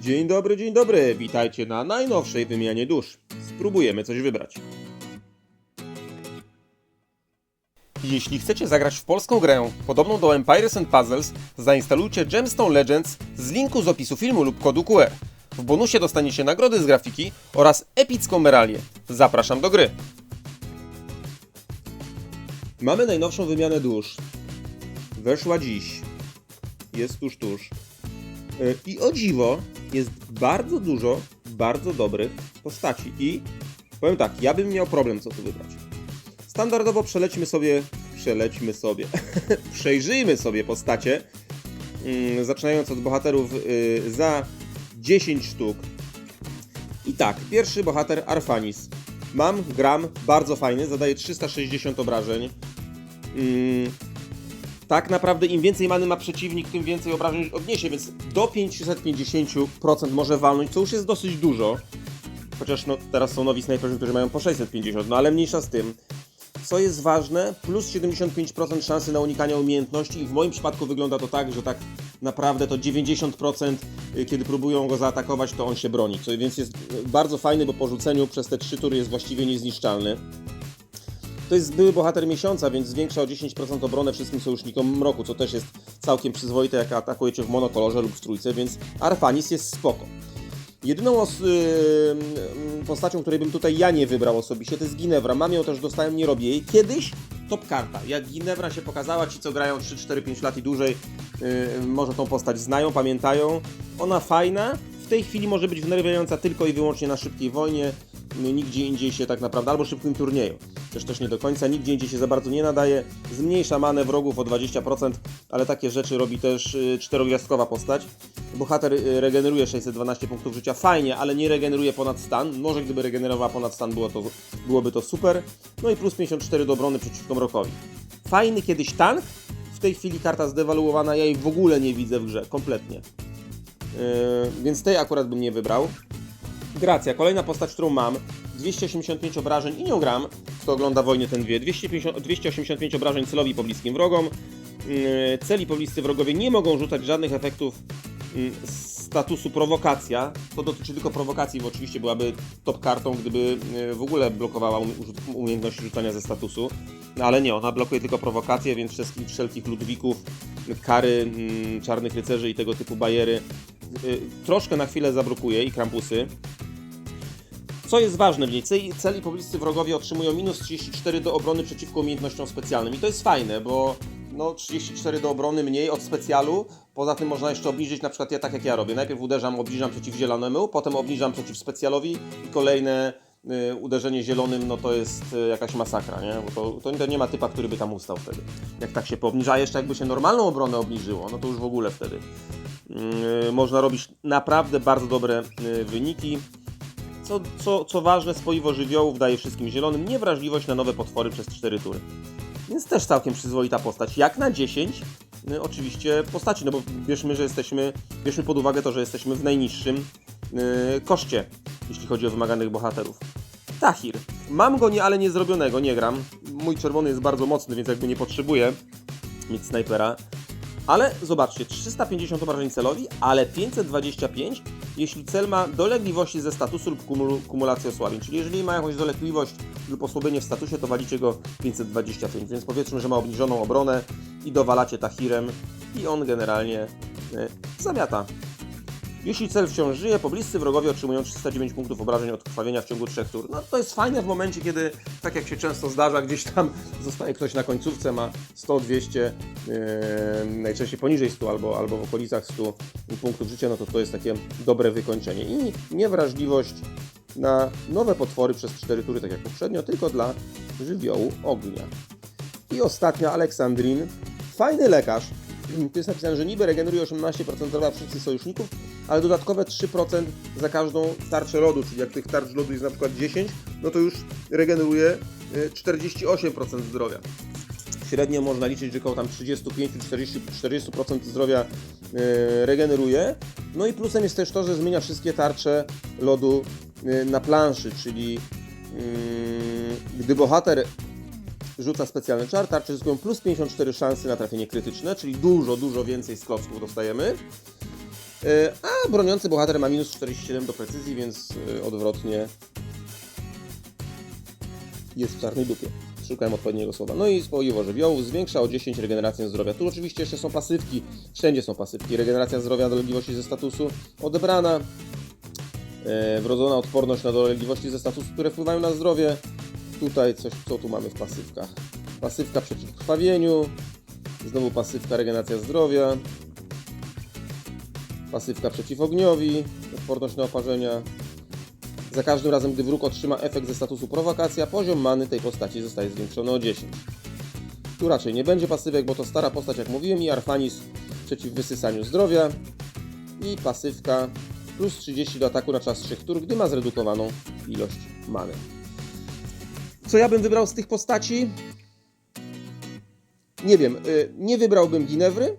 Dzień dobry, dzień dobry. Witajcie na najnowszej wymianie dusz. Spróbujemy coś wybrać. Jeśli chcecie zagrać w polską grę podobną do Empires and Puzzles, zainstalujcie Gemstone Legends z linku z opisu filmu lub kodu QR. W bonusie dostaniecie nagrody z grafiki oraz epicką meralię. Zapraszam do gry. Mamy najnowszą wymianę dusz. Weszła dziś. Jest tuż, tuż. Yy, I o dziwo, jest bardzo dużo bardzo dobrych postaci. I powiem tak, ja bym miał problem, co tu wybrać. Standardowo przelećmy sobie, przelećmy sobie, przejrzyjmy sobie postacie, mm, zaczynając od bohaterów y, za 10 sztuk. I tak, pierwszy bohater Arfanis. Mam, gram, bardzo fajny, zadaje 360 obrażeń. Mm, tak naprawdę im więcej many ma przeciwnik, tym więcej obrażeń odniesie, więc do 550% może walnąć, co już jest dosyć dużo. Chociaż no, teraz są nowi snajperzy, którzy mają po 650, no ale mniejsza z tym. Co jest ważne, plus 75% szansy na unikanie umiejętności i w moim przypadku wygląda to tak, że tak naprawdę to 90% y, kiedy próbują go zaatakować, to on się broni. Co, więc jest bardzo fajny, bo po rzuceniu przez te 3 tury jest właściwie niezniszczalny. To jest były bohater miesiąca, więc zwiększa o 10% obronę wszystkim sojusznikom mroku, co też jest całkiem przyzwoite, jak atakujecie w monokolorze lub w trójce, więc Arfanis jest spoko. Jedyną yy, postacią, której bym tutaj ja nie wybrał osobiście, to jest Ginevra. Mam ją też, dostałem, nie robię jej. Kiedyś top karta. Jak Ginevra się pokazała, ci co grają 3, 4, 5 lat i dłużej, yy, może tą postać znają, pamiętają. Ona fajna. W tej chwili może być wnerwiająca tylko i wyłącznie na szybkiej wojnie. Yy, Nigdzie indziej się tak naprawdę, albo szybkim turnieju. Też też nie do końca, nigdzie indziej się za bardzo nie nadaje. Zmniejsza manę wrogów o 20%, ale takie rzeczy robi też yy, czterogwiazdkowa postać. Bohater y, regeneruje 612 punktów życia, fajnie, ale nie regeneruje ponad stan. Może gdyby regenerowała ponad stan, było to, byłoby to super. No i plus 54 do obrony przeciwko mrokowi. Fajny kiedyś tank, w tej chwili karta zdewaluowana, ja jej w ogóle nie widzę w grze, kompletnie. Yy, więc tej akurat bym nie wybrał. Gracja, kolejna postać, którą mam. 285 obrażeń i nią gram. Kto ogląda wojnę, ten wie. 250, 285 obrażeń celowi pobliskim wrogom. Yy, Celi pobliscy wrogowie nie mogą rzucać żadnych efektów yy, statusu prowokacja. To dotyczy tylko prowokacji, bo oczywiście byłaby top kartą, gdyby yy, w ogóle blokowała um- umiejętności rzucania ze statusu. No ale nie, ona blokuje tylko prowokację, więc wszelkich, wszelkich ludwików, kary mm, czarnych rycerzy i tego typu bajery yy, troszkę na chwilę zablokuje i krampusy. Co jest ważne w niej? Celi, pobliscy wrogowie otrzymują minus 34 do obrony przeciwko umiejętnościom specjalnym. I to jest fajne, bo no 34 do obrony mniej od specjalu. Poza tym można jeszcze obniżyć, na przykład ja tak jak ja robię. Najpierw uderzam, obniżam przeciw zielonemu, potem obniżam przeciw specjalowi i kolejne y, uderzenie zielonym, no to jest y, jakaś masakra, nie? Bo to, to, to nie ma typa, który by tam ustał wtedy. Jak tak się poobniża, a jeszcze jakby się normalną obronę obniżyło, no to już w ogóle wtedy. Yy, można robić naprawdę bardzo dobre y, wyniki. Co, co, co ważne, spoiwo żywiołów daje wszystkim zielonym niewrażliwość na nowe potwory przez 4 tury. Więc też całkiem przyzwoita postać. Jak na 10 y, oczywiście postaci, no bo bierzmy, że jesteśmy, bierzmy pod uwagę to, że jesteśmy w najniższym y, koszcie, jeśli chodzi o wymaganych bohaterów. Tahir. Mam go, nie, ale nie zrobionego, nie gram. Mój czerwony jest bardzo mocny, więc jakby nie potrzebuję mieć snajpera. Ale zobaczcie, 350 obrażeń celowi, ale 525, jeśli cel ma dolegliwości ze statusu lub kumulu, kumulację osłabień. Czyli jeżeli ma jakąś dolegliwość lub osłabienie w statusie, to walicie go 525. Więc powiedzmy, że ma obniżoną obronę i dowalacie Tahirem i on generalnie e, zamiata. Jeśli cel wciąż żyje, pobliscy wrogowie otrzymują 309 punktów obrażeń od krwawienia w ciągu 3 tur. No to jest fajne w momencie, kiedy, tak jak się często zdarza, gdzieś tam zostaje ktoś na końcówce, ma 100, 200, yy, najczęściej poniżej 100 albo, albo w okolicach 100 punktów życia, no to to jest takie dobre wykończenie. I niewrażliwość na nowe potwory przez 4 tury, tak jak poprzednio, tylko dla żywiołu ognia. I ostatnia, Aleksandrin. Fajny lekarz. Tu jest napisane, że niby regeneruje 18% zdrowia wszystkich sojuszników, ale dodatkowe 3% za każdą tarczę lodu, czyli jak tych tarcz lodu jest na przykład 10, no to już regeneruje y, 48% zdrowia. Średnio można liczyć, że około tam 35-40% 40% zdrowia y, regeneruje. No i plusem jest też to, że zmienia wszystkie tarcze lodu y, na planszy, czyli y, gdy bohater rzuca specjalny czar, tarcze zyskują plus 54 szansy na trafienie krytyczne, czyli dużo, dużo więcej z klocków dostajemy. E, A broniący bohater ma minus 47 do precyzji, więc e, odwrotnie jest w czarnej dupie. Szukałem odpowiedniego słowa. No i spoiwo żywiołu zwiększa o 10 regenerację zdrowia. Tu oczywiście jeszcze są pasywki. Wszędzie są pasywki. Regeneracja zdrowia, dolegliwości ze statusu odebrana. E, wrodzona odporność na dolegliwości ze statusu, które wpływają na zdrowie. Tutaj coś, co tu mamy w pasywkach? Pasywka przeciw krwawieniu. Znowu pasywka regeneracja zdrowia. Pasywka przeciw ogniowi. Odporność na oparzenia. Za każdym razem, gdy wróg otrzyma efekt ze statusu prowokacja, poziom many tej postaci zostaje zwiększony o 10. Tu raczej nie będzie pasywek, bo to stara postać, jak mówiłem, i Arfanis przeciw wysysaniu zdrowia. I pasywka plus 30 do ataku na czas 3 tur, gdy ma zredukowaną ilość many. Co ja bym wybrał z tych postaci? Nie wiem, y, nie wybrałbym Ginewry.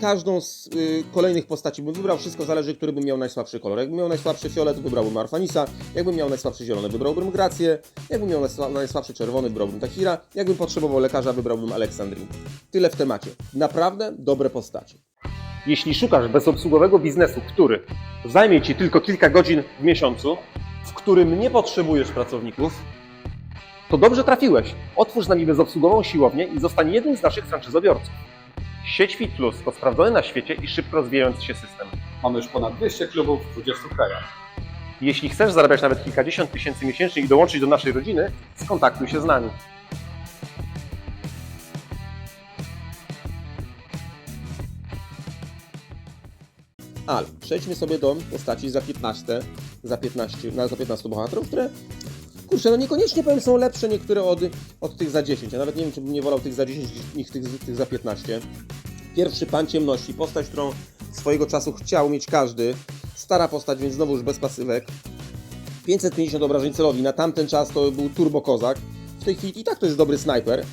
Każdą z y, kolejnych postaci bym wybrał, wszystko zależy, który bym miał najsłabszy kolor. Jakbym miał najsłabszy fiolet, wybrałbym Arfanisa. Jakbym miał najsłabszy zielony, wybrałbym Grację. Jakbym miał najsła- najsłabszy czerwony, wybrałbym Tahira. Jakbym potrzebował lekarza, wybrałbym Aleksandrii. Tyle w temacie. Naprawdę dobre postacie. Jeśli szukasz bezobsługowego biznesu, który zajmie Ci tylko kilka godzin w miesiącu, w którym nie potrzebujesz pracowników, to dobrze trafiłeś. Otwórz z nami bezobsługową siłownię i zostań jednym z naszych franczyzobiorców. Sieć Fit Plus to sprawdzony na świecie i szybko rozwijający się system. Mamy już ponad 200 klubów w 20 krajach. Jeśli chcesz zarabiać nawet kilkadziesiąt tysięcy miesięcznie i dołączyć do naszej rodziny, skontaktuj się z nami. Ale przejdźmy sobie do postaci za 15, za 15, na za 15 bohaterów, które kurczę, no niekoniecznie powiem są lepsze niektóre od, od tych za 10. Ja nawet nie wiem, czy bym nie wolał tych za 10 niż tych, tych za 15. Pierwszy Pan Ciemności, postać, którą swojego czasu chciał mieć każdy. Stara postać, więc znowu już bez pasywek. 550 obrażeń celowi, na tamten czas to był turbo kozak. W tej chwili i tak to jest dobry snajper,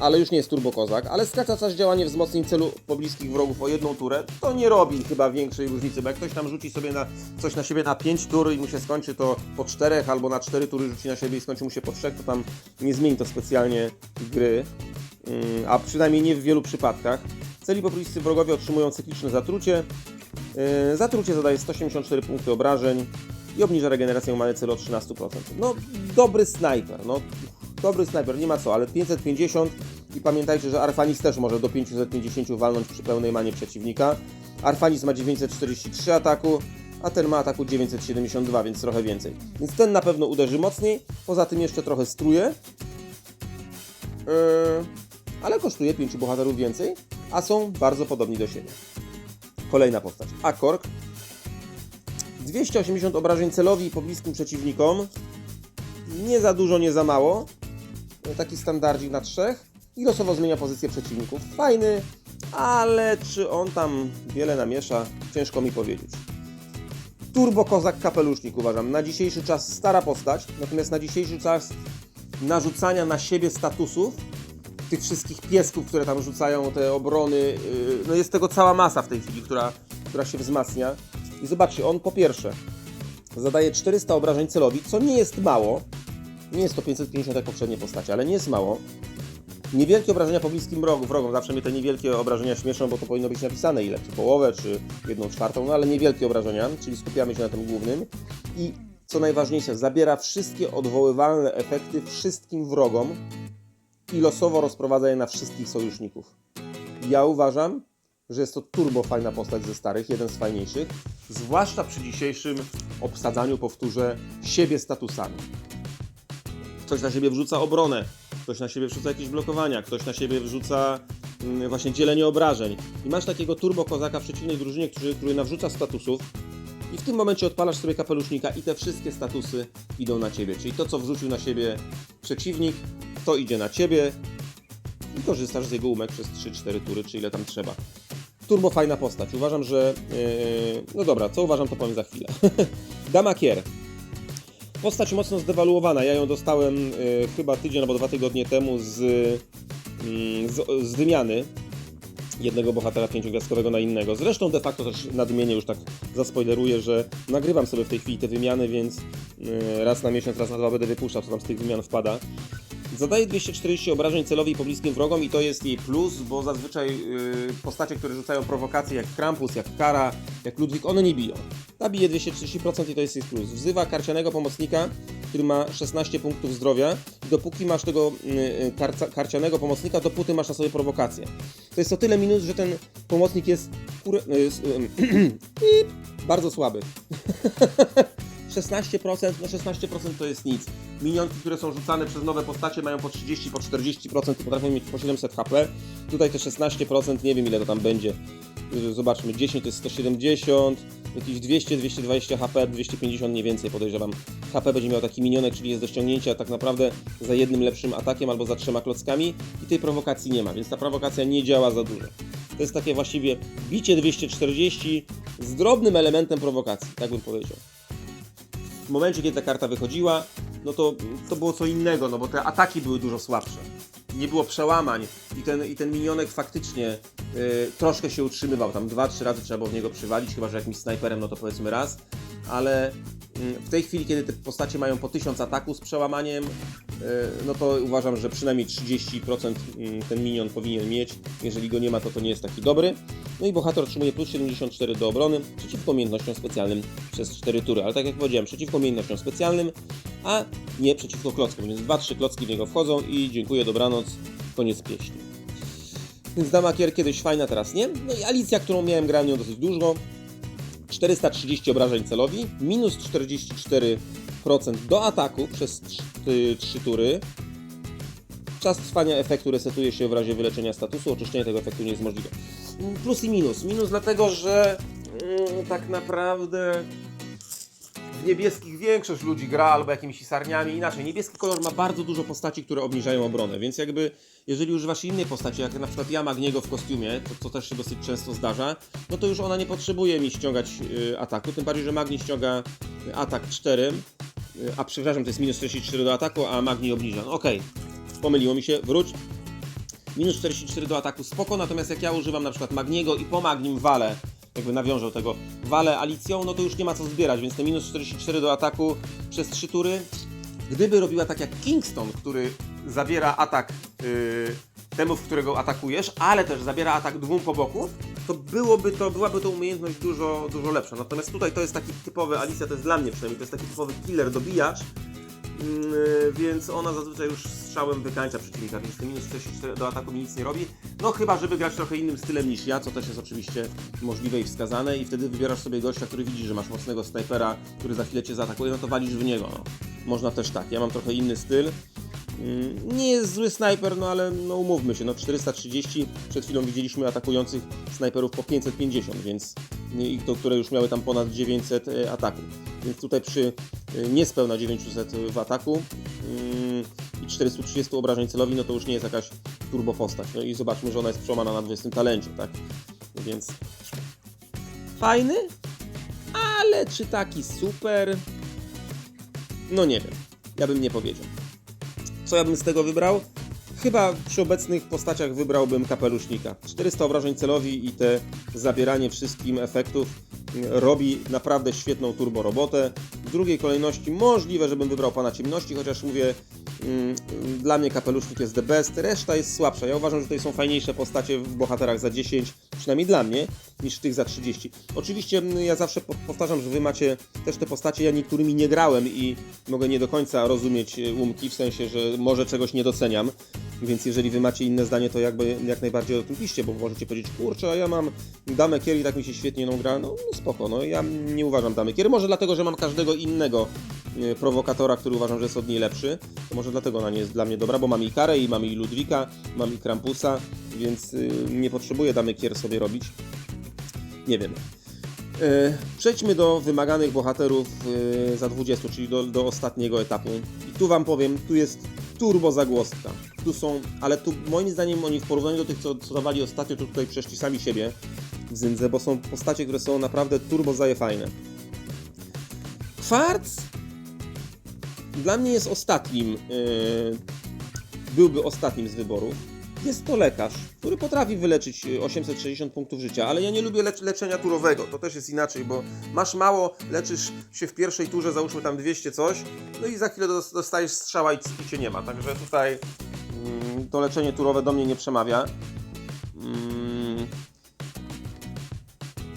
ale już nie jest turbo kozak. Ale skraca czas działania wzmocnień celu pobliskich wrogów o jedną turę. To nie robi chyba większej różnicy, bo jak ktoś tam rzuci sobie na, coś na siebie na 5 tur i mu się skończy to po 4 albo na 4 tury rzuci na siebie i skończy mu się po 3, to tam nie zmieni to specjalnie gry. Mm, a przynajmniej nie w wielu przypadkach. Celi pobliscy wrogowie otrzymują cykliczne zatrucie. Yy, Zatrucie zadaje 184 punkty obrażeń i obniża regenerację many celu o 13%. No, dobry snajper, no, dobry snajper, nie ma co, ale 550 i pamiętajcie, że Arfanis też może do 550 walnąć przy pełnej manie przeciwnika. Arfanis ma 943 ataku, a ten ma ataku 972, więc trochę więcej. Więc ten na pewno uderzy mocniej, poza tym jeszcze trochę struje. Yy, ale kosztuje 5 bohaterów więcej, a są bardzo podobni do siebie. Kolejna postać. Akork. 280 obrażeń celowi i pobliskim przeciwnikom. Nie za dużo, nie za mało. Taki standardzik na trzech. I losowo zmienia pozycję przeciwników. Fajny, ale czy on tam wiele namiesza, ciężko mi powiedzieć. Turbo Kozak Kapelusznik uważam. Na dzisiejszy czas stara postać, natomiast na dzisiejszy czas narzucania na siebie statusów tych wszystkich piesków, które tam rzucają te obrony. yy, No jest tego cała masa w tej chwili, która, która się wzmacnia. I zobaczcie, on po pierwsze zadaje 400 obrażeń celowi, co nie jest mało. Nie jest to 550 jak poprzednie postacie, ale nie jest mało. Niewielkie obrażenia po bliskim wrogom. Zawsze mnie te niewielkie obrażenia śmieszą, bo to powinno być napisane ile, czy połowę, czy jedną czwartą, no ale niewielkie obrażenia, czyli skupiamy się na tym głównym. I co najważniejsze, zabiera wszystkie odwoływalne efekty wszystkim wrogom, i losowo rozprowadza je na wszystkich sojuszników. Ja uważam, że jest to turbo fajna postać ze starych, jeden z fajniejszych, zwłaszcza przy dzisiejszym obsadzaniu, powtórzę, siebie statusami. Ktoś na siebie wrzuca obronę, ktoś na siebie wrzuca jakieś blokowania, ktoś na siebie wrzuca mm, właśnie dzielenie obrażeń. I masz takiego turbo kozaka w przeciwnej drużynie, który, który nawrzuca statusów i w tym momencie odpalasz sobie kapelusznika i te wszystkie statusy idą na ciebie. Czyli to, co wrzucił na siebie przeciwnik, to idzie na ciebie i korzystasz z jego umek przez 3-4 tury, czy ile tam trzeba. Turbo fajna postać. Uważam, że. Yy, no dobra, co uważam, to powiem za chwilę. Dama Kier. Postać mocno zdewaluowana. Ja ją dostałem yy, chyba tydzień albo dwa tygodnie temu z, yy, z, z wymiany jednego bohatera pięciogwiazdkowego na innego. Zresztą de facto też nadmienię, już tak zaspoileruję, że nagrywam sobie w tej chwili te wymiany, więc yy, raz na miesiąc, raz na dwa będę wypuszczał, co tam z tych wymian wpada. Zadaje 240 obrażeń celowi i pobliskim wrogom i to jest jej plus, bo zazwyczaj yy, postacie, które rzucają prowokacje jak Krampus, jak Kara, jak Ludwik, one nie biją. Ta bije 230% i to jest jej plus. Wzywa karcianego pomocnika, który ma 16 punktów zdrowia dopóki masz tego yy, karca, karcianego pomocnika, dopóty masz na sobie prowokację. To jest o tyle minus, że ten pomocnik jest yy, s- yy, bardzo słaby. 16%, no 16% to jest nic. Minionki, które są rzucane przez nowe postacie mają po 30, po 40% i potrafią mieć po 700 HP. Tutaj te 16%, nie wiem ile to tam będzie. Yy, Zobaczmy, 10 to jest 170, jakieś 200, 220 HP, 250 mniej więcej podejrzewam. HP będzie miał taki minionek, czyli jest do ściągnięcia tak naprawdę za jednym lepszym atakiem albo za trzema klockami i tej prowokacji nie ma, więc ta prowokacja nie działa za dużo. To jest takie właściwie bicie 240 z drobnym elementem prowokacji, tak bym powiedział w momencie, kiedy ta karta wychodziła, no to, to było co innego, no bo te ataki były dużo słabsze. Nie było przełamań i ten, i ten minionek faktycznie y, troszkę się utrzymywał. Tam dwa, trzy razy trzeba było w niego przywalić, chyba że jakimś snajperem, no to powiedzmy raz. Ale w tej chwili, kiedy te postacie mają po 1000 ataków z przełamaniem, y, no to uważam, że przynajmniej 30% mm, ten minion powinien mieć. Jeżeli go nie ma, to to nie jest taki dobry. No i bohater otrzymuje plus 74 do obrony przeciwko umiejętnościom specjalnym przez 4 tury. Ale tak jak powiedziałem, przeciwko umiejętnościom specjalnym, a nie przeciwko klockom. Więc 2-3 klocki w niego wchodzą i dziękuję, dobranoc, koniec pieśni. Więc Dama Kier kiedyś fajna, teraz nie. No i Alicja, którą miałem, grałem dosyć dużo. 430 obrażeń celowi, minus 44% do ataku przez 3 tury. Czas trwania efektu resetuje się w razie wyleczenia statusu, oczyszczenie tego efektu nie jest możliwe. Plus i minus. Minus dlatego, że mm, tak naprawdę niebieskich większość ludzi gra albo jakimiś sarniami. Inaczej, niebieski kolor ma bardzo dużo postaci, które obniżają obronę, więc jakby jeżeli używasz innej postaci, jak na przykład ja Magniego w kostiumie, to co też się dosyć często zdarza, no to już ona nie potrzebuje mi ściągać y, ataku, tym bardziej, że Magni ściąga y, atak 4, y, a przepraszam, to jest minus 44 do ataku, a Magni obniża. No, Okej, pomyliło mi się, wróć. Minus 44 do ataku spoko, natomiast jak ja używam na przykład Magniego i po Magnim walę, jakby nawiążę tego, walę Alicją, no to już nie ma co zbierać, więc te minus 44 do ataku przez 3 tury, gdyby robiła tak jak Kingston, który zabiera atak yy, temu, w którego atakujesz, ale też zabiera atak dwóm po boku, to byłoby to, byłaby to umiejętność dużo, dużo lepsza. Natomiast tutaj to jest taki typowy, Alicja to jest dla mnie przynajmniej, to jest taki typowy killer, dobijacz, Yy, więc ona zazwyczaj już strzałem wykańcza przeciwnika, więc minus 44 do ataku mi nic nie robi. No chyba, żeby grać trochę innym stylem niż ja, co też jest oczywiście możliwe i wskazane i wtedy wybierasz sobie gościa, który widzi, że masz mocnego snajpera, który za chwilę cię zaatakuje, no to walisz w niego. No. Można też tak, ja mam trochę inny styl. Mm, Nie jest zły snajper, no ale no umówmy się, no 430, przed chwilą widzieliśmy atakujących snajperów po 550, więc i to, które już miały tam ponad 900 e, ataków. Więc tutaj przy e, niespełna 900 w ataku mm, i 430 obrażeń celowi, no to już nie jest jakaś turbo postać. No i zobaczmy, że ona jest przełamana na 20 talencie, tak? Więc fajny, ale czy taki super? No nie wiem, ja bym nie powiedział. Co ja bym z tego wybrał? Chyba przy obecnych postaciach wybrałbym kapelusznika. 400 obrażeń celowi i te zabieranie wszystkim efektów mm, robi naprawdę świetną turbo robotę. W drugiej kolejności możliwe, żebym wybrał Pana Ciemności, chociaż mówię, dla mnie kapelusznik jest the best, reszta jest słabsza. Ja uważam, że tutaj są fajniejsze postacie w bohaterach za 10, przynajmniej dla mnie, niż tych za 30. Oczywiście mm, ja zawsze po- powtarzam, że Wy macie też te postacie, ja niektórymi nie grałem i mogę nie do końca rozumieć łumki, w sensie, że może czegoś nie doceniam. Więc jeżeli wy macie inne zdanie, to jakby jak najbardziej o tym bo możecie powiedzieć, kurczę, a ja mam damę Kier i tak mi się świetnie nią gra. No, no spoko, no ja nie uważam damy Kier. Może dlatego, że mam każdego innego prowokatora, który uważam, że jest od niej lepszy. To może dlatego ona nie jest dla mnie dobra, bo mam i Karę, i mam i Ludwika, mam i Krampusa, więc y, nie potrzebuję damy Kier sobie robić. Nie wiem. E, Przejdźmy do wymaganych bohaterów za 20, czyli do, do ostatniego etapu. I tu Wam powiem, tu jest turbo zagłoska. Tu są, ale tu moim zdaniem oni w porównaniu do tych, co, co dawali ostatnio, to tutaj przeszli sami siebie w Zyndze, bo są postacie, które są naprawdę turbo zajefajne. Kwarc dla mnie jest ostatnim, e, byłby ostatnim z wyborów. Jest to lekarz, który potrafi wyleczyć y, 860 punktów życia, ale ja nie lubię lecz leczenia turowego. To też jest inaczej, bo masz mało, leczysz się w pierwszej turze, załóżmy tam 200 coś, no i za chwilę dos- dostajesz strzała i, cię nie ma. Także tutaj mm, to leczenie turowe do mnie nie przemawia. Mm,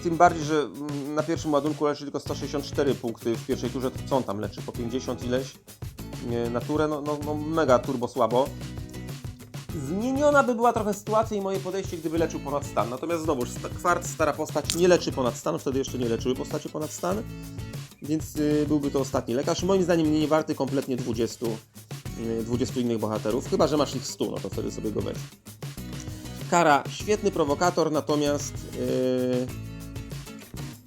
tym bardziej, że mm, na pierwszym ładunku leczy tylko 164 punkty w pierwszej turze, co on tam leczy? Po 50 ileś? Nie, Na turę, no, no, no mega turbo słabo. Zmieniona by była trochę sytuacja i moje podejście, gdyby leczył ponad stan. Natomiast znowuż, sta- kwart, stara postać nie leczy ponad stan, wtedy jeszcze nie leczyły postacie ponad stan, więc y, byłby to ostatni lekarz. Moim zdaniem nie warty kompletnie 20, y, 20 innych bohaterów, chyba że masz ich 100, no to wtedy sobie go weź. Kara, świetny prowokator, natomiast yy,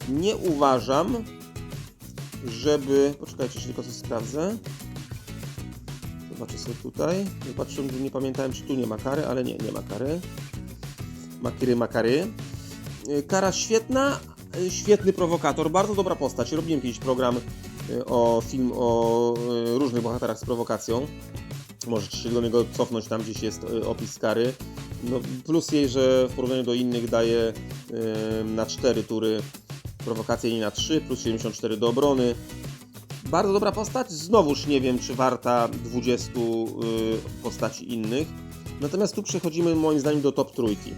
nie uważam, żeby. Poczekajcie, jeszcze tylko coś sprawdzę. Zobaczę sobie tutaj. Nie patrzyłem, nie pamiętałem, czy tu nie ma kary, ale nie, nie ma kary. Makiry, makary. Yy, Kara świetna, yy, świetny prowokator, bardzo dobra postać. Robiłem kiedyś program yy, o film o różnych bohaterach z prowokacją. Możecie się do niego cofnąć, tam gdzieś jest opis kary. No, plus jej, że w porównaniu do innych daje na 4 tury prowokację nie na 3, plus 74 do obrony. Bardzo dobra postać, znowuż nie wiem, czy warta 20 yy, postaci innych. Natomiast tu przechodzimy moim zdaniem do top trójki.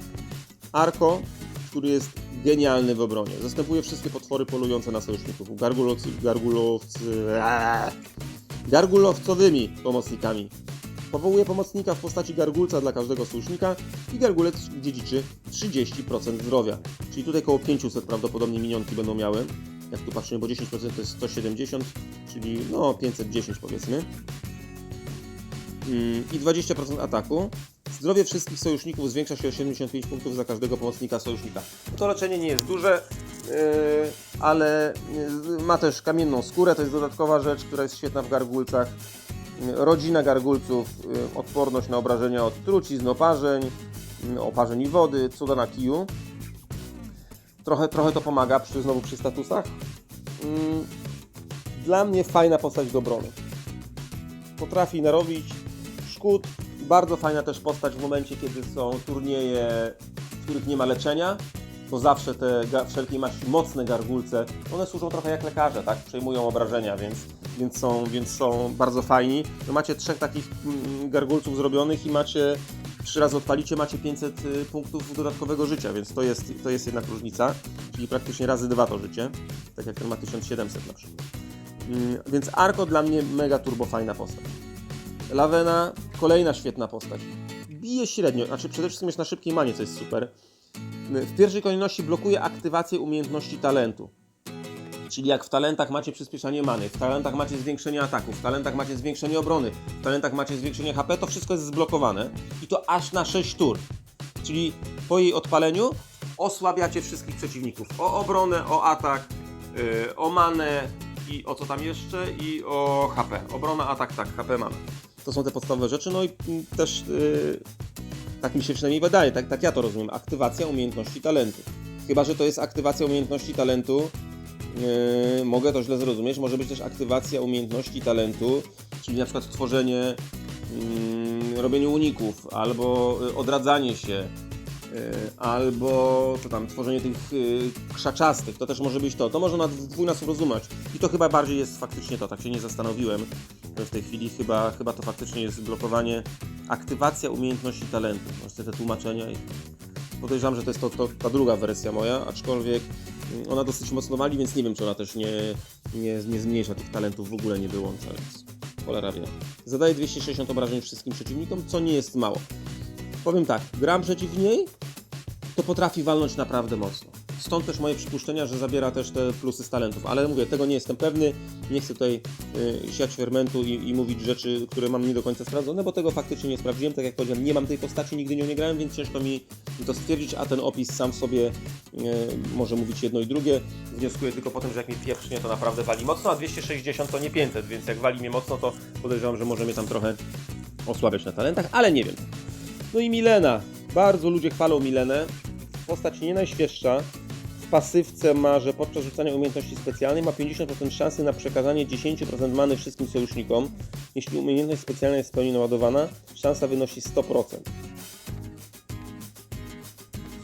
Arko, który jest genialny w obronie. Zastępuje wszystkie potwory polujące na sojuszników. Gargulowcy, gargulowcy, gargulowcowymi pomocnikami. Powołuje pomocnika w postaci gargulca dla każdego sojusznika i gargulec dziedziczy 30% zdrowia. Czyli tutaj około 500 prawdopodobnie minionki będą miały. Jak tu patrzymy, bo 10% to jest 170, czyli no 510 powiedzmy. Mm, I 20% ataku. Zdrowie wszystkich sojuszników zwiększa się o 75 punktów za każdego pomocnika sojusznika. To leczenie nie jest duże, yy, ale yy, ma też kamienną skórę, to jest dodatkowa rzecz, która jest świetna w gargulcach. Rodzina gargulców, y, odporność na obrażenia od trucizn, oparzeń, y, oparzeń i wody, cuda na kiju. Trochę, trochę to pomaga przy, znowu przy statusach. Mm, Dla mnie fajna postać do obrony. Potrafi narobić szkód. Bardzo fajna też postać w momencie, kiedy są turnieje, w których nie ma leczenia, bo zawsze te wszelkiej maści mocne gargulce, one służą trochę jak lekarze, tak? Przejmują obrażenia, więc, więc, są, więc są bardzo fajni. No macie trzech takich mm, gargulców zrobionych i macie trzy razy odpalicie, macie 500 y, punktów dodatkowego życia, więc to jest, to jest jednak różnica, czyli praktycznie razy dwa to życie, tak jak ten ma 1700 na przykład. Mm, Więc Arko dla mnie mega turbo fajna postać. Lavena, kolejna świetna postać. Bije średnio, znaczy przede wszystkim jest na szybkiej manie, co jest super. W pierwszej kolejności blokuje aktywację umiejętności talentu. Czyli jak w talentach macie przyspieszanie many, w talentach macie zwiększenie ataków, w talentach macie zwiększenie obrony, w talentach macie zwiększenie HP, to wszystko jest zblokowane. I to aż na 6 tur. Czyli po jej odpaleniu osłabiacie wszystkich przeciwników. O obronę, o atak, yy, o manę i o co tam jeszcze? I o HP. Obrona, atak, tak, HP, mana. To są te podstawowe rzeczy. No i mm, też yy, tak mi się przynajmniej wydaje, tak, tak ja to rozumiem. Aktywacja umiejętności talentu. Chyba, że to jest aktywacja umiejętności talentu. Yy, mogę to źle zrozumieć. Może być też aktywacja umiejętności talentu, czyli na przykład tworzenie, yy, robienie uników, albo yy, odradzanie się, yy, albo co tam, tworzenie tych yy, krzaczastych. To też może być to. To może na dwójnasób rozumieć. I to chyba bardziej jest faktycznie to. Tak się nie zastanowiłem w tej chwili. Chyba, chyba to faktycznie jest blokowanie, aktywacja umiejętności talentu. Właśnie te tłumaczenia i podejrzewam, że to jest to, to, ta druga wersja moja, aczkolwiek ona dosyć mocno wali, więc nie wiem, czy ona też nie, nie, nie zmniejsza tych talentów, w ogóle nie wyłącza, więc cholera wie. Zadaje 260 obrażeń wszystkim przeciwnikom, co nie jest mało. Powiem tak, gram przeciw niej, to potrafi walnąć naprawdę mocno. Stąd też moje przypuszczenia, że zabiera też te plusy z talentów, ale mówię, tego nie jestem pewny, nie chcę tutaj y, siać fermentu i, i mówić rzeczy, które mam nie do końca sprawdzone, bo tego faktycznie nie sprawdziłem, tak jak powiedziałem, nie mam tej postaci, nigdy nią nie grałem, więc ciężko mi to stwierdzić, a ten opis sam w sobie y, może mówić jedno i drugie. Wnioskuję tylko po tym, że jak mi pieprznie, to naprawdę wali mocno, a 260 to nie 500, więc jak wali mnie mocno, to podejrzewam, że może mnie tam trochę osłabiać na talentach, ale nie wiem. No i Milena. Bardzo ludzie chwalą Milenę. Postać nie najświeższa. Pasywce ma, że podczas rzucania umiejętności specjalnej ma 50% szansy na przekazanie 10% many wszystkim sojusznikom. Jeśli umiejętność specjalna jest w pełni naładowana, szansa wynosi 100%.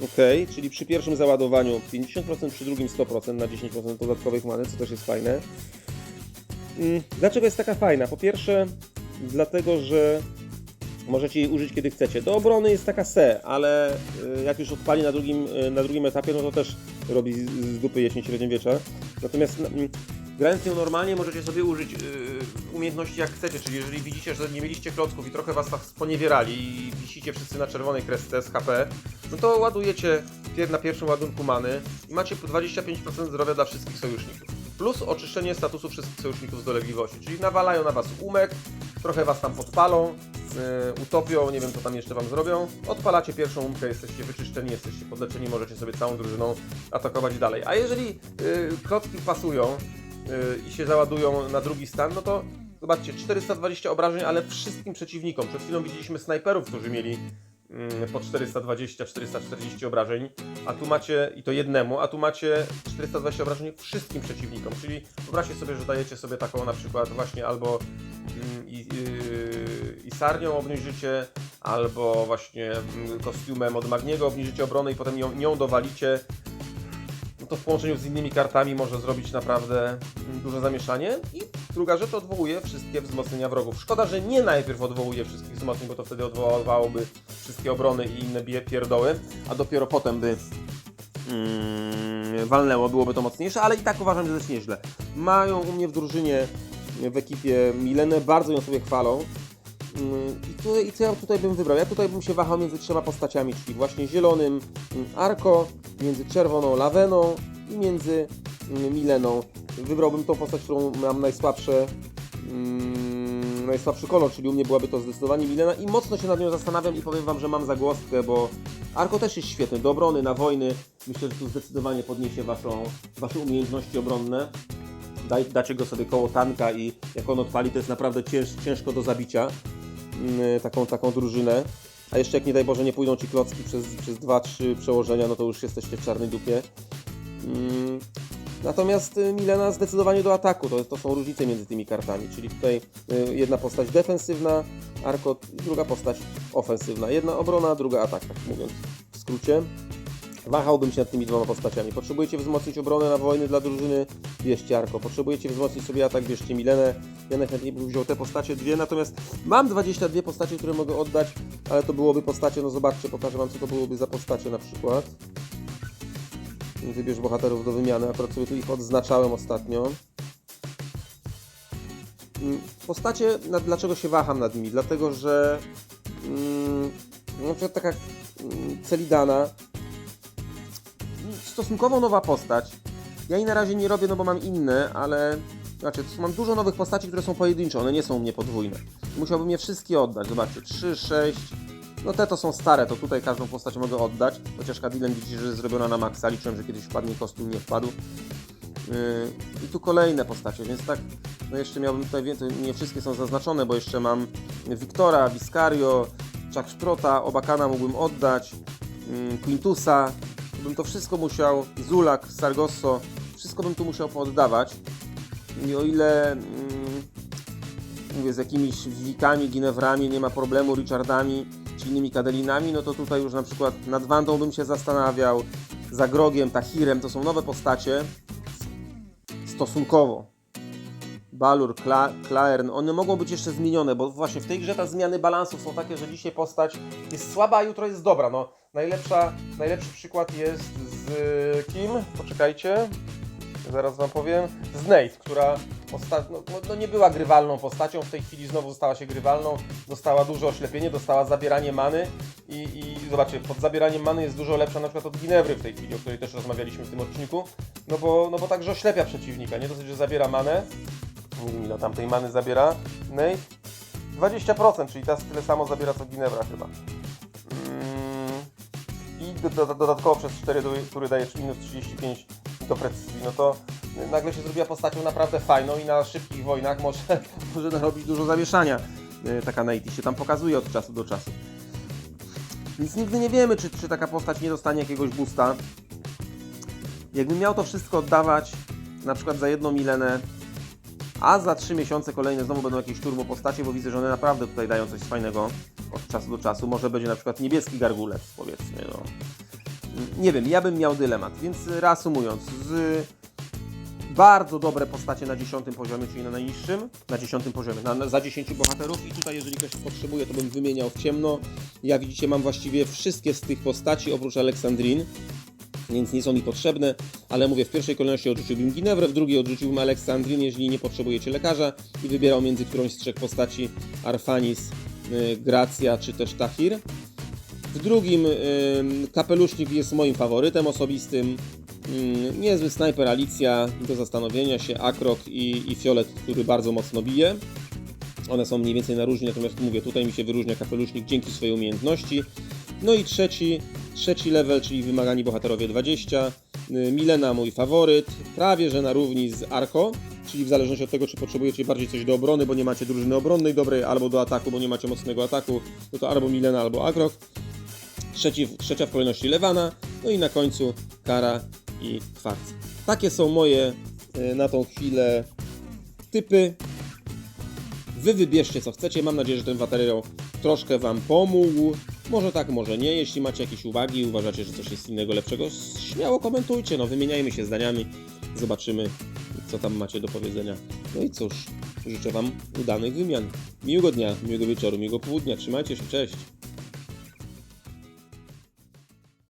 Ok, czyli przy pierwszym załadowaniu 50%, przy drugim 100% na 10% dodatkowych many, co też jest fajne. Mm, Dlaczego jest taka fajna? Po pierwsze, dlatego, że możecie jej użyć kiedy chcecie. Do obrony jest taka se, ale y, jak już odpali na drugim, y, na drugim etapie, no to też robi z, dupy jesień średniowiecza. Natomiast mm, grając normalnie możecie sobie użyć y, umiejętności jak chcecie, czyli jeżeli widzicie, że nie mieliście klocków i trochę was tak sponiewierali i wisicie wszyscy na czerwonej kresce z HP, no to ładujecie na pierwszym ładunku many i macie po 25% zdrowia dla wszystkich sojuszników. Plus oczyszczenie statusu wszystkich sojuszników z dolegliwości, czyli nawalają na was umek, trochę was tam podpalą, yy, utopią, nie wiem co tam jeszcze wam zrobią. Odpalacie pierwszą umkę, jesteście wyczyszczeni, jesteście podleczeni, możecie sobie całą drużyną atakować dalej. A jeżeli yy, klocki pasują yy, i się załadują na drugi stan, no to zobaczcie, 420 obrażeń, ale wszystkim przeciwnikom. Przed chwilą widzieliśmy snajperów, którzy mieli po 420-440 obrażeń, a tu macie, i to jednemu, a tu macie 420 obrażeń wszystkim przeciwnikom, czyli wyobraźcie sobie, że dajecie sobie taką na przykład właśnie albo mm, i, yy, i sarnią obniżycie, albo właśnie mm, kostiumem od Magniego obniżycie obronę i potem ją, nią dowalicie, to w połączeniu z innymi kartami może zrobić naprawdę duże zamieszanie. I druga rzecz, odwołuje wszystkie wzmocnienia wrogów. Szkoda, że nie najpierw odwołuje wszystkich wzmocnień, bo to wtedy odwoływałoby wszystkie obrony i inne pierdoły, a dopiero potem by mm, walnęło, byłoby to mocniejsze, ale i tak uważam, że jest nieźle. Mają u mnie w drużynie, w ekipie Milenę, bardzo ją sobie chwalą. Mm, I, I co ja tutaj bym wybrał? Ja tutaj bym się wahał między trzema postaciami, czyli właśnie zielonym mm, Arko, między czerwoną Laweną i między mm, Mileną. Wybrałbym tą postać, którą mam najsłabsze, mm, najsłabszy kolor, czyli u mnie byłaby to zdecydowanie Milena i mocno się nad nią zastanawiam i powiem Wam, że mam zagłoskę, bo Arko też jest świetny, do obrony, na wojny. Myślę, że tu zdecydowanie podniesie waszą, Wasze umiejętności obronne. Daj, dacie go sobie koło tanka i jak on odpali, to jest naprawdę cięż, ciężko do zabicia taką, taką drużynę. A jeszcze jak nie daj Boże nie pójdą Ci klocki przez, przez 2-3 przełożenia, no to już jesteście w czarnej dupie. Mm, Natomiast y, Milena zdecydowanie do ataku, to, to są różnice między tymi kartami, czyli tutaj y, jedna postać defensywna, Arko, druga postać ofensywna. Jedna obrona, druga atak, tak mówiąc w skrócie. Wahałbym się nad tymi dwoma postaciami. Potrzebujecie wzmocnić obronę na wojny dla drużyny, bierzcie Arko. Potrzebujecie wzmocnić sobie atak, bierzcie Milenę. Ja najchętniej bym wziął te postacie dwie, natomiast mam 22 postacie, które mogę oddać, ale to byłoby postacie, no zobaczcie, pokażę Wam co to byłoby za postacie na przykład. Wybierz bohaterów do wymiany, akurat sobie tu ich odznaczałem ostatnio. Mm, Postacie, na, dlaczego się waham nad nimi? Dlatego, że mm, na przykład taka mm, Celidana stosunkowo nowa postać. Ja jej na razie nie robię, no bo mam inne, ale znaczy, mam dużo nowych postaci, które są pojedyncze, one nie są u mnie podwójne. Musiałbym je wszystkie oddać. Zobaczcie, 3, 6. No te to są stare, to tutaj każdą postać mogę oddać. Chociaż Kadilem widzicie, że jest zrobiona na maksa. Liczyłem, że kiedyś wpadnie kostium, nie wpadł. Yy, I tu kolejne postacie, więc tak, no jeszcze miałbym tutaj więcej, nie wszystkie są zaznaczone, bo jeszcze mam Wiktora, Viscario, Chuck Szprota, Obakana mógłbym oddać, yy, Quintusa, bym to wszystko musiał, Zulak, Sargosso, wszystko bym tu musiał pooddawać. I o ile mm, mówię, z jakimiś Wikami, Ginewrami nie ma problemu, Richardami czy innymi Kadelinami, no to tutaj już na przykład nad Wandą bym się zastanawiał, Zagrogiem, Tahirem, to są nowe postacie stosunkowo. Balur, Kla, Klaern, one mogą być jeszcze zmienione, bo właśnie w tej grze ta zmiany balansów są takie, że dzisiaj postać jest słaba, a jutro jest dobra. No, najlepsza, najlepszy przykład jest z kim? Poczekajcie. Zaraz wam powiem. Z Nate, która ostatnio no, no nie była grywalną postacią, w tej chwili znowu stała się grywalną, dostała duże oślepienie, dostała zabieranie many i, i zobaczcie, pod zabieraniem many jest dużo lepsza na przykład od Ginewry w tej chwili, o której też rozmawialiśmy w tym odcinku, no bo, no bo także oślepia przeciwnika, nie dosyć, że zabiera manę, ile tamtej many zabiera Nate, 20%, czyli teraz tyle samo zabiera co Ginewra chyba. Mm, I do, do, dodatkowo przez 4 tury daje minus 35 do precyzji, no to nagle się zrobiła postacią naprawdę fajną i na szybkich wojnach może, może narobić dużo zamieszania. Yy, Taka Nate się tam pokazuje od czasu do czasu. Więc nigdy nie wiemy, czy, czy taka postać nie dostanie jakiegoś boosta. Jakbym miał to wszystko oddawać, na przykład za jedną milenę, a za 3 miesiące kolejne znowu będą jakieś turbo postacie, bo widzę, że one naprawdę tutaj dają coś fajnego od czasu do czasu. Może będzie na przykład niebieski gargulec, powiedzmy. No. Nie wiem, ja bym miał dylemat, więc reasumując, z bardzo dobre postacie na 10 poziomie, czyli na najniższym, na 10 poziomie, na, na, za 10 bohaterów i tutaj jeżeli ktoś potrzebuje, to bym wymieniał w ciemno. Ja widzicie, mam właściwie wszystkie z tych postaci oprócz Aleksandrin, więc nie są mi potrzebne, ale mówię, w pierwszej kolejności odrzuciłbym Ginewrę, w drugiej odrzuciłbym Aleksandrin, jeżeli nie potrzebujecie lekarza i wybierał między którąś z trzech postaci Arfanis, y, Gracja czy też Tahir. W drugim ym, kapelusznik jest moim faworytem osobistym. Ym, niezły snajper Alicja do zastanowienia się, Akrok i, i Fiolet, który bardzo mocno bije. One są mniej więcej na różni, natomiast mówię, tutaj mi się wyróżnia kapelusznik dzięki swojej umiejętności. No i trzeci, trzeci level, czyli wymagani bohaterowie 20. Y, Milena mój faworyt, prawie że na równi z Arko, czyli w zależności od tego, czy potrzebujecie bardziej coś do obrony, bo nie macie drużyny obronnej dobrej, albo do ataku, bo nie macie mocnego ataku, no to albo Milena, albo Akrok. Trzeci, trzecia w kolejności Lewana, no i na końcu Kara i Kwarc. Takie są moje y, na tą chwilę typy. Wy wybierzcie co chcecie. Mam nadzieję, że ten materiał troszkę Wam pomógł. Może tak, może nie. Jeśli macie jakieś uwagi, uważacie, że coś jest innego, lepszego, śmiało komentujcie. No, wymieniajmy się zdaniami. Zobaczymy, co tam macie do powiedzenia. No i cóż, życzę Wam udanych wymian. Miłego dnia, miłego wieczoru, miłego południa. Trzymajcie się, cześć.